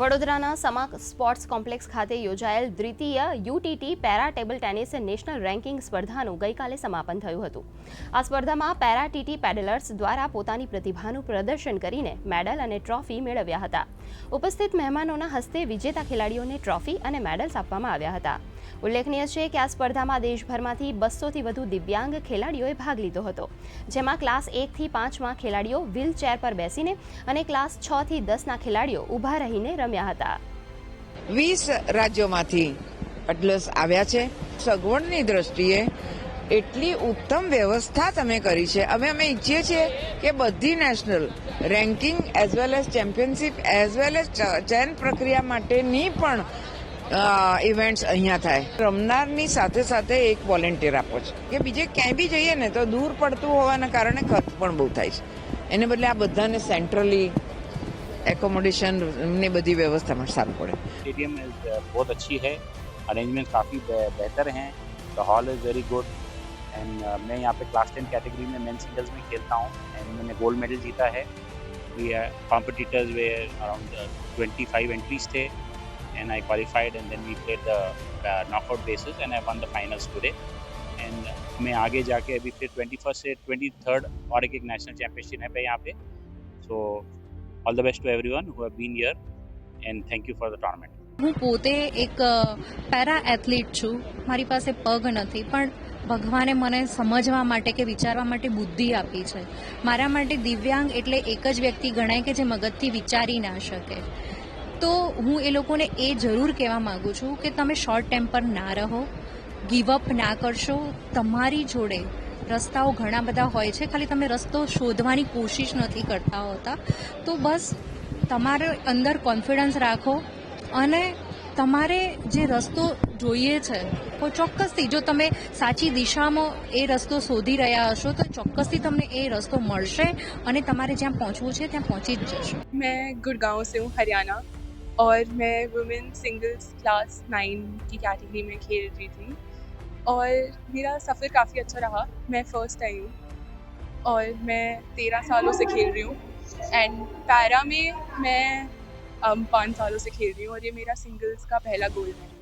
વડોદરાના સમા sports complex ખાતે યોજાયેલ દ્વિતીય UTT para table tennis national ranking સ્પર્ધાનું ગઈકાલે સમાપન થયું હતું. આ સ્પર્ધામાં પેરા ટીટી પેડલર્સ દ્વારા પોતાની પ્રતિભાનું પ્રદર્શન કરીને મેડલ અને ટ્રોફી મેળવ્યા હતા. ઉપસ્થિત મહેમાનોના હસ્તે વિજેતા ખેલાડીઓને ટ્રોફી અને મેડલ્સ આપવામાં આવ્યા હતા. ઉલ્લેખનીય છે કે આ સ્પર્ધામાં દેશભરમાંથી બસોથી વધુ દિવ્યાંગ ખેલાડીઓએ ભાગ લીધો હતો, જેમાં ક્લાસ એકથી પાંચમાં ખેલાડીઓ વ્હીલચેર પર બેસીને અને ક્લાસ છ થી દસના ખેલાડીઓ ઊભા રહીને રમ્યા હતા. વીસ રાજ્યોમાંથી પેડલર્સ આવ્યા છે. સગવડની દ્રષ્ટિએ એટલી ઉત્તમ વ્યવસ્થા તમે કરી છે અમે અમે ઈચ્છીએ છીએ કે બધી national ranking as well as championship as well as ચયન પ્રક્રિયા માટેની પણ ઇવેન્ટ્સ અહીંયા થાય રમનારની સાથે સાથે એક વોલેન્ટિયર આપો છે કે બીજે ક્યાંય બી જઈએ ને તો દૂર પડતું હોવાના કારણે ખર્ચ પણ બહુ થાય છે એને બદલે આ બધાને સેન્ટ્રલી એકોમોડેશન ની બધી વ્યવસ્થામાં સારું પડે स्टेडियम इज बहुत अच्छी है अरेंजमेंट काफ़ी बेहतर हैं the hall is very good and मैं यहाँ पे क्लास टेन कैटेगरी में मेन सिंगल्स में खेलता हूँ एंड मैंने गोल्ड मेडल जीता है we competitors were around twenty five entries थे and I qualified and then we played the knockout basis and I won the finals today and मैं आगे जाके अभी फिर ट्वेंटी फर्स्ट से ट्वेंटी थर्ड और एक एक नेशनल चैम्पियनशिप है पे यहाँ पे so all the best to everyone who have been here and thank you for the tournament હું પોતે એક પેરા એથ્લીટ છું મારી પાસે પગ નથી પણ ભગવાને મને સમજવા માટે કે વિચારવા માટે બુદ્ધિ આપી છે. મારા માટે દિવ્યાંગ એટલે એક જ વ્યક્તિ ગણાય કે જે મગજથી વિચારી ના શકે. તો હું એ લોકોને એ જરૂર કહેવા માંગુ છું કે તમે શોર્ટ ટેમ્પર ના રહો. ગીવઅપ ના કરશો. તમારી જોડે રસ્તાઓ ઘણા બધા હોય છે. ખાલી તમે રસ્તો શોધવાની કોશિશ નથી કરતા હોતા. તો બસ તમારે અંદર કોન્ફિડન્સ રાખો અને તમારે જે રસ્તો જોઈએ છે તો ચોક્કસથી જો તમે સાચી દિશામાં એ રસ્તો શોધી રહ્યા હશો તો ચોક્કસથી તમને એ રસ્તો મળશે અને તમારે જ્યાં પહોંચવું છે ત્યાં પહોંચી જ જશો मैं गुड़गांव से हूँ हरियाणा और मैं वुमेन सिंगल्स क्लास नाइन की कैटेगरी में खेल रही थी और मेरा सफ़र काफ़ी अच्छा रहा मैं फ़र्स्ट आई हूँ और मैं तेरह सालों से खेल रही हूँ एंड पैरा में मैं um, पाँच सालों से खेल रही हूँ और ये मेरा सिंगल्स का पहला गोल्ड मेडल है